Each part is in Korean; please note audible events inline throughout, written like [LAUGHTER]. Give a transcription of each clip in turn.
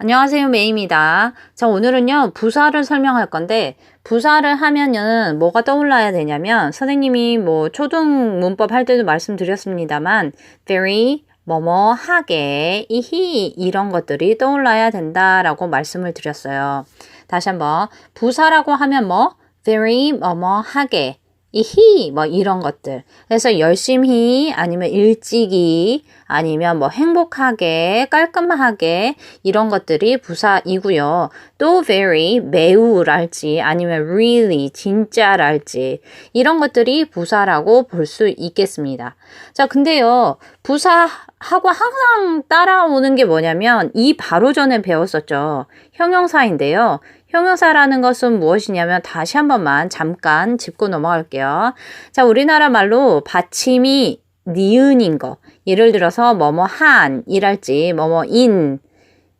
안녕하세요, 메이입니다. 자, 오늘은요, 부사를 설명할 건데, 부사를 하면은 뭐가 떠올라야 되냐면, 선생님이 뭐 초등 문법 할 때도 말씀드렸습니다만, very, 뭐뭐 하게, 이히, 이런 것들이 떠올라야 된다라고 말씀을 드렸어요. 다시 한번, 부사라고 하면 뭐, very, 뭐뭐 하게, 이히 뭐 이런 것들. 그래서 열심히 아니면 일찍이 아니면 뭐 행복하게 깔끔하게 이런 것들이 부사이고요. 또 very 매우랄지 아니면 really 진짜랄지 이런 것들이 부사라고 볼 수 있겠습니다. 자, 근데요. 부사하고 항상 따라오는 게 뭐냐면 이 바로 전에 배웠었죠. 형용사인데요. 형용사라는 것은 무엇이냐면 다시 한 번만 잠깐 짚고 넘어갈게요. 자, 우리나라 말로 받침이 니은인 거. 예를 들어서 뭐뭐 한 이랄지 뭐뭐 인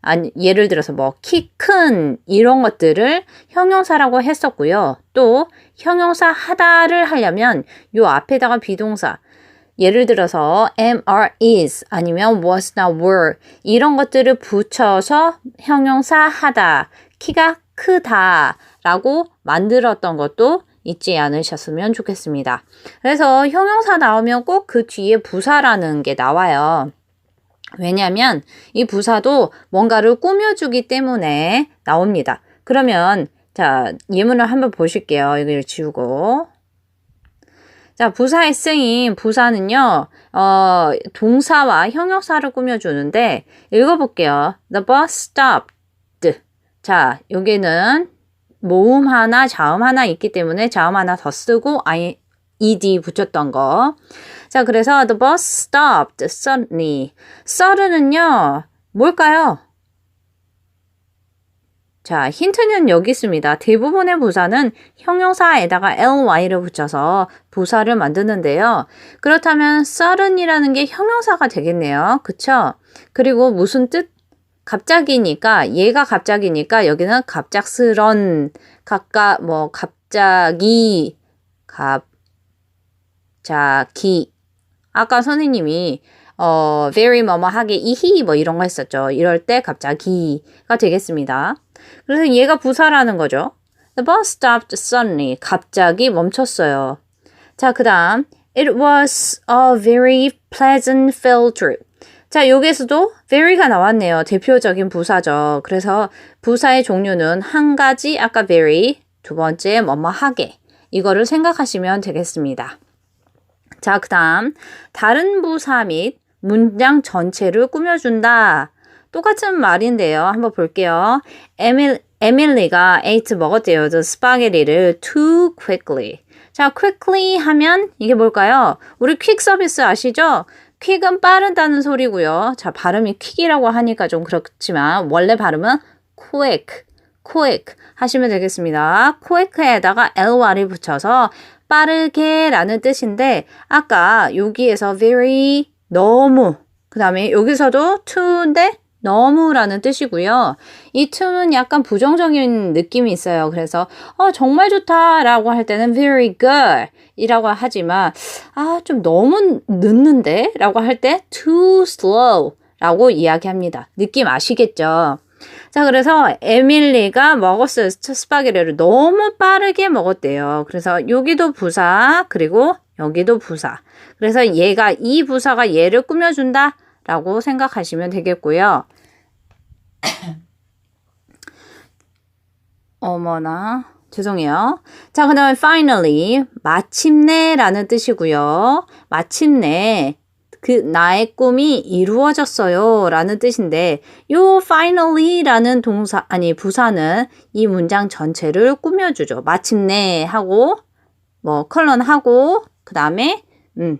아니 예를 들어서 뭐 키 큰 이런 것들을 형용사라고 했었고요. 또 형용사 하다를 하려면 요 앞에다가 비동사 예를 들어서 am, are, is 아니면 was나 were 이런 것들을 붙여서 형용사 하다 키가 크다 라고 만들었던 것도 잊지 않으셨으면 좋겠습니다. 그래서 형용사 나오면 꼭 그 뒤에 부사라는 게 나와요. 왜냐하면 이 부사도 뭔가를 꾸며주기 때문에 나옵니다. 그러면 자 예문을 한번 보실게요. 이걸 지우고 자 부사의 쓰임 부사는요 어, 동사와 형용사를 꾸며주는데 읽어볼게요. The bus stopped. 자, 여기는 모음 하나, 자음 하나 있기 때문에 자음 하나 더 쓰고 I, ed 붙였던 거. 자, 그래서 the bus stopped suddenly. sudden은요, 뭘까요? 자, 힌트는 여기 있습니다. 대부분의 부사는 형용사에다가 ly를 붙여서 부사를 만드는데요. 그렇다면 sudden이라는 게 형용사가 되겠네요. 그쵸? 그리고 무슨 뜻? 갑자기니까 얘가 갑자기니까 여기는 갑작스런 각각 뭐 갑자기 갑자기 아까 선생님이 어 very 뭐뭐 하게 이히 뭐 이런 거 했었죠. 이럴 때 갑자기가 되겠습니다. 그래서 얘가 부사라는 거죠. The bus stopped suddenly. 갑자기 멈췄어요. 자, 그 다음 It was a very pleasant field trip. 자, 여기에서도 very가 나왔네요. 대표적인 부사죠. 그래서 부사의 종류는 한 가지, 아까 very, 두 번째 뭐뭐 하게. 이거를 생각하시면 되겠습니다. 자, 그 다음, 다른 부사 및 문장 전체를 꾸며준다. 똑같은 말인데요. 한번 볼게요. 에밀, 에밀리가 ate 먹었대요. 저 스파게티를 too quickly. 자, quickly 하면 이게 뭘까요? 우리 퀵 서비스 아시죠? 퀵은 빠르다는 소리고요. 자, 발음이 퀵이라고 하니까 좀 그렇지만 원래 발음은 quick, quick 하시면 되겠습니다. quick에다가 ly를 붙여서 빠르게 라는 뜻인데 아까 여기에서 very 너무 그 다음에 여기서도 to인데 너무라는 뜻이고요. 이 to는 약간 부정적인 느낌이 있어요. 그래서 어, 정말 좋다라고 할 때는 very good 이라고 하지만 아, 좀 너무 늦는데? 라고 할 때 too slow 라고 이야기합니다. 느낌 아시겠죠? 자, 그래서 에밀리가 먹었어요. 스파게티를 너무 빠르게 먹었대요. 그래서 여기도 부사, 그리고 여기도 부사. 그래서 얘가 이 부사가 얘를 꾸며준다. 라고 생각하시면 되겠고요. [COUGHS] 어머나. 죄송해요. 자, 그 다음에 finally, 마침내 라는 뜻이고요. 마침내, 그, 나의 꿈이 이루어졌어요. 라는 뜻인데, 요 finally라는 동사, 아니, 부사는 이 문장 전체를 꾸며주죠. 마침내 하고, 뭐, 컬런 하고, 그 다음에, 음,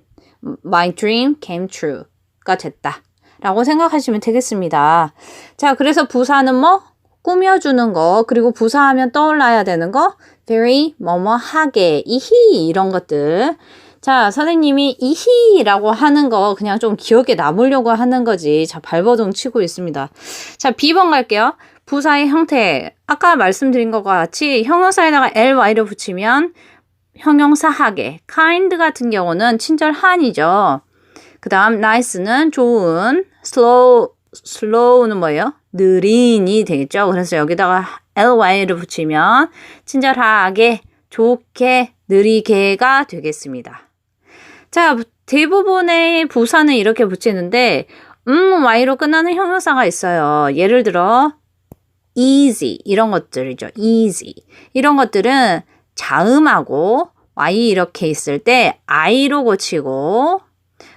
my dream came true가 됐다. 라고 생각하시면 되겠습니다. 자, 그래서 부사는 뭐? 꾸며주는 거, 그리고 부사하면 떠올라야 되는 거, very, 뭐뭐 하게, 이히, 이런 것들. 자, 선생님이 이히라고 하는 거 그냥 좀 기억에 남으려고 하는 거지. 자, 발버둥 치고 있습니다. 자, B번 갈게요. 부사의 형태. 아까 말씀드린 것과 같이 형용사에다가 ly를 붙이면 형용사하게. kind 같은 경우는 친절한이죠. 그 다음 nice는 좋은, slow slow는 뭐예요? 느린이 되겠죠. 그래서 여기다가 ly를 붙이면 친절하게, 좋게, 느리게가 되겠습니다. 자, 대부분의 부사는 이렇게 붙이는데 음, y로 끝나는 형용사가 있어요. 예를 들어 easy 이런 것들이죠. easy. 이런 것들은 자음하고 y 이렇게 있을 때 i로 고치고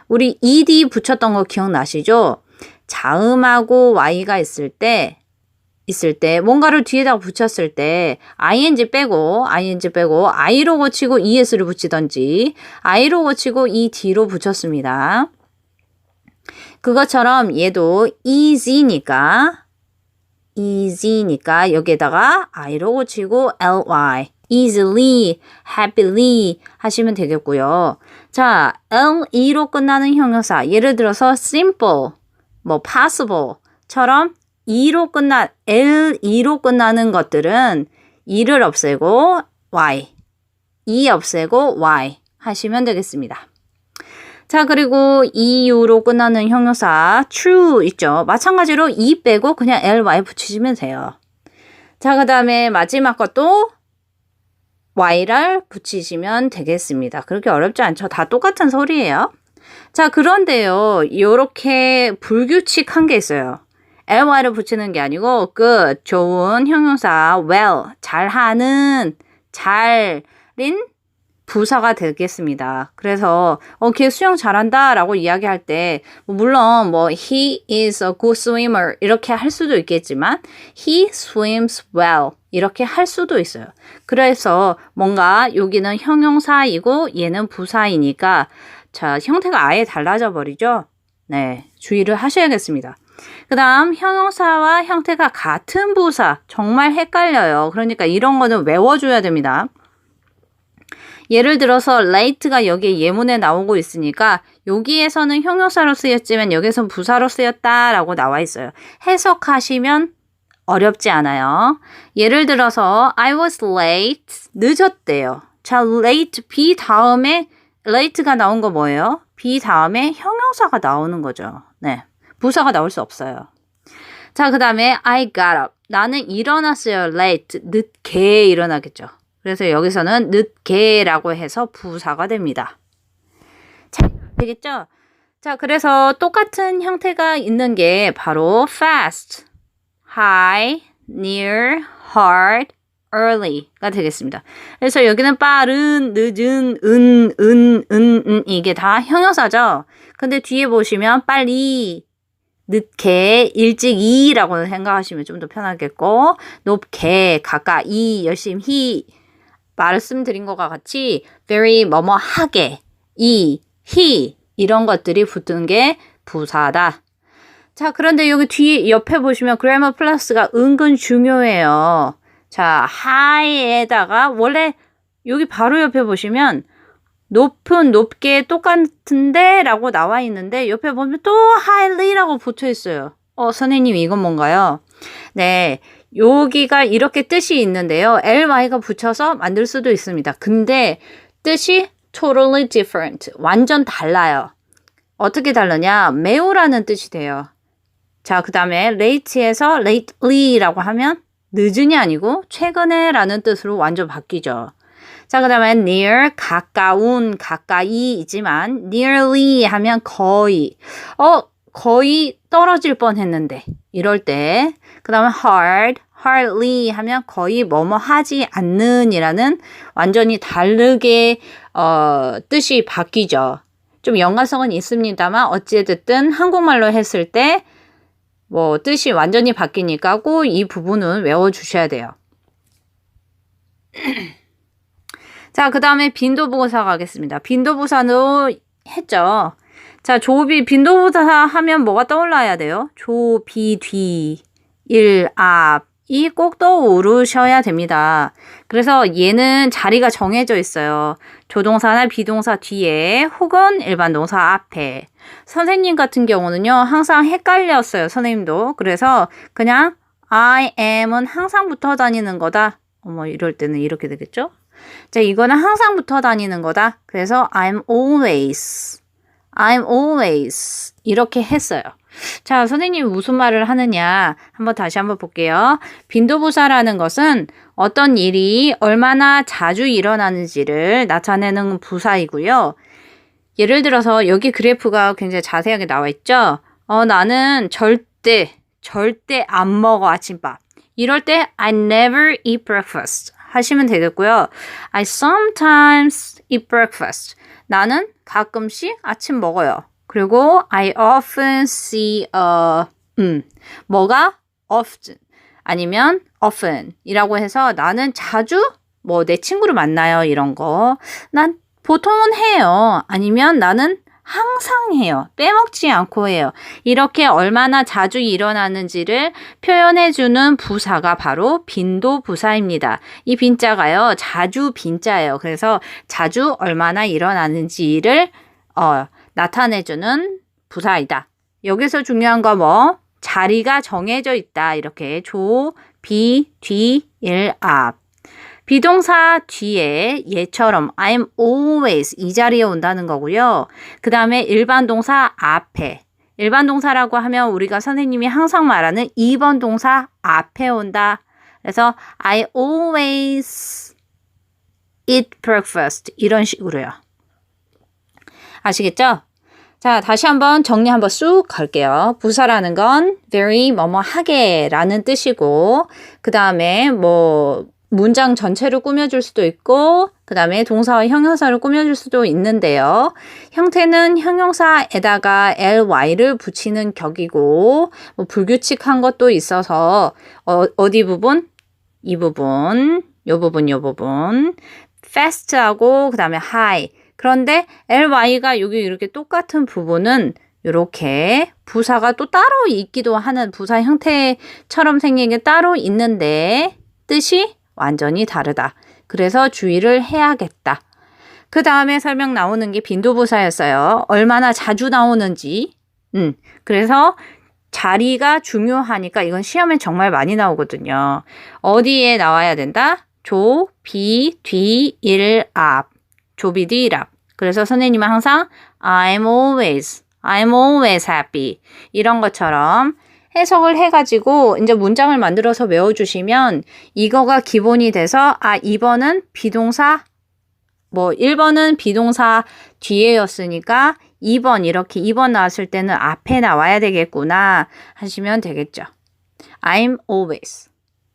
우리 ed 붙였던 거 기억나시죠? 자음하고 y가 있을 때 있을 때 뭔가를 뒤에다가 붙였을 때 ing 빼고 ing 빼고 i로 고치고 es를 붙이던지 i로 고치고 ed로 붙였습니다. 그것처럼 얘도 easy니까 easy니까 여기에다가 i로 고치고 ly easily, happily 하시면 되겠고요. 자, le로 끝나는 형용사 예를 들어서 simple, 뭐 possible처럼 e로 끝나 le로 끝나는 것들은 e를 없애고 y, e 없애고 y 하시면 되겠습니다. 자, 그리고 eu로 끝나는 형용사 true 있죠. 마찬가지로 e 빼고 그냥 ly 붙이시면 돼요. 자, 그 다음에 마지막 것도 y를 붙이시면 되겠습니다. 그렇게 어렵지 않죠. 다 똑같은 소리예요. 자, 그런데요. 이렇게 불규칙한 게 있어요. ly를 붙이는 게 아니고 good, 좋은 형용사 well, 잘하는, 잘인 부사가 되겠습니다. 그래서 어, 걔 수영 잘한다라고 이야기할 때뭐 물론 뭐 he is a good swimmer 이렇게 할 수도 있겠지만 he swims well 이렇게 할 수도 있어요. 그래서 뭔가 여기는 형용사이고 얘는 부사이니까 자 형태가 아예 달라져 버리죠. 네 주의를 하셔야겠습니다. 그 다음 형용사와 형태가 같은 부사 정말 헷갈려요. 그러니까 이런 거는 외워줘야 됩니다. 예를 들어서 late가 여기에 예문에 나오고 있으니까 여기에서는 형용사로 쓰였지만 여기선 부사로 쓰였다라고 나와 있어요. 해석하시면 어렵지 않아요. 예를 들어서 I was late 늦었대요. 자, late be 다음에 late가 나온 거 뭐예요? be 다음에 형용사가 나오는 거죠. 네. 부사가 나올 수 없어요. 자, 그 다음에 I got up. 나는 일어났어요. late. 늦게 일어나겠죠. 그래서 여기서는 늦게라고 해서 부사가 됩니다. 자, 되겠죠? 자, 그래서 똑같은 형태가 있는 게 바로 fast, high, near, hard, early가 되겠습니다. 그래서 여기는 빠른, 늦은, 은, 은, 은, 은 이게 다 형용사죠. 근데 뒤에 보시면 빨리, 늦게, 일찍이라고 생각하시면 좀 더 편하겠고 높게, 가까이, 열심히 말씀드린 것과 같이 very 뭐뭐하게, 이, he 이런 것들이 붙은 게 부사다. 자, 그런데 여기 뒤 옆에 보시면 grammar plus가 은근 중요해요. 자, high에다가 원래 여기 바로 옆에 보시면 높은, 높게, 똑같은데 라고 나와 있는데 옆에 보면 또 highly라고 붙어 있어요. 어, 선생님 이건 뭔가요? 네. 여기가 이렇게 뜻이 있는데요. ly가 붙여서 만들 수도 있습니다. 근데 뜻이 totally different. 완전 달라요. 어떻게 다르냐? 매우라는 뜻이 돼요. 자, 그 다음에 late에서 lately라고 하면 늦은이 아니고 최근에 라는 뜻으로 완전 바뀌죠. 자, 그 다음에 near, 가까운, 가까이이지만 nearly 하면 거의. 어, 거의 떨어질 뻔 했는데. 이럴 때. 그 다음에 hard, hardly 하면 거의 뭐뭐 하지 않는 이라는 완전히 다르게, 어, 뜻이 바뀌죠. 좀 연관성은 있습니다만 어찌됐든 한국말로 했을 때 뭐 뜻이 완전히 바뀌니까 꼭 이 부분은 외워주셔야 돼요. [CLEARS THROAT] 자, 그 다음에 빈도부사 가겠습니다. 빈도부사도 했죠. 자, 조비, 빈도부사 하면 뭐가 떠올라야 돼요? 조, 비, 뒤, 일, 앞. 이 꼭 떠오르셔야 됩니다. 그래서 얘는 자리가 정해져 있어요. 조동사나 비동사 뒤에 혹은 일반 동사 앞에. 선생님 같은 경우는요, 항상 헷갈렸어요. 선생님도. 그래서 그냥 I am은 항상 붙어 다니는 거다. 어머, 이럴 때는 이렇게 되겠죠? 자, 이거는 항상 붙어 다니는 거다. 그래서 I'm always, I'm always 이렇게 했어요. 자, 선생님이 무슨 말을 하느냐? 한번 다시 한번 볼게요. 빈도부사라는 것은 어떤 일이 얼마나 자주 일어나는지를 나타내는 부사이고요. 예를 들어서 여기 그래프가 굉장히 자세하게 나와 있죠? 어, 나는 절대, 절대 안 먹어, 아침밥. 이럴 때 I never eat breakfast 하시면 되겠고요. I sometimes eat breakfast. 나는 가끔씩 아침 먹어요. 그리고 I often see a 음 뭐가 often 아니면 often 이라고 해서 나는 자주 뭐 내 친구를 만나요 이런 거. 난 보통은 해요. 아니면 나는 항상 해요. 빼먹지 않고 해요. 이렇게 얼마나 자주 일어나는지를 표현해주는 부사가 바로 빈도 부사입니다. 이 빈자가요, 자주 빈자예요. 그래서 자주 얼마나 일어나는지를, 어, 나타내주는 부사이다. 여기서 중요한 거 뭐? 자리가 정해져 있다. 이렇게 조, 비, 뒤, 일, 앞. 비동사 뒤에 얘처럼 I'm always 이 자리에 온다는 거고요. 그 다음에 일반 동사 앞에. 일반 동사라고 하면 우리가 선생님이 항상 말하는 2번 동사 앞에 온다. 그래서 I always eat breakfast 이런 식으로요. 아시겠죠? 자, 다시 한번 정리 한번 쑥 갈게요. 부사라는 건 very 뭐뭐 하게 라는 뜻이고, 그 다음에 뭐, 문장 전체를 꾸며줄 수도 있고, 그 다음에 동사와 형용사를 꾸며줄 수도 있는데요. 형태는 형용사에다가 ly를 붙이는 격이고, 뭐 불규칙한 것도 있어서, 어, 어디 부분? 이 부분, 요 부분, 요 부분. fast하고, 그 다음에 high. 그런데 ly가 여기 이렇게 똑같은 부분은 이렇게 부사가 또 따로 있기도 하는 부사 형태처럼 생긴 게 따로 있는데 뜻이 완전히 다르다. 그래서 주의를 해야겠다. 그 다음에 설명 나오는 게 빈도부사였어요. 얼마나 자주 나오는지. 음, 그래서 자리가 중요하니까 이건 시험에 정말 많이 나오거든요. 어디에 나와야 된다? 조, 비, 뒤, 일, 앞. 조비디랍. 그래서 선생님은 항상 I'm always, I'm always happy 이런 것처럼 해석을 해가지고 이제 문장을 만들어서 외워주시면 이거가 기본이 돼서 아 2번은 비동사 뭐 1번은 비동사 뒤에였으니까 2번 이렇게 2번 나왔을 때는 앞에 나와야 되겠구나 하시면 되겠죠. I'm always,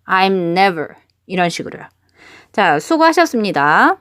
I'm never 이런 식으로요. 자 수고하셨습니다.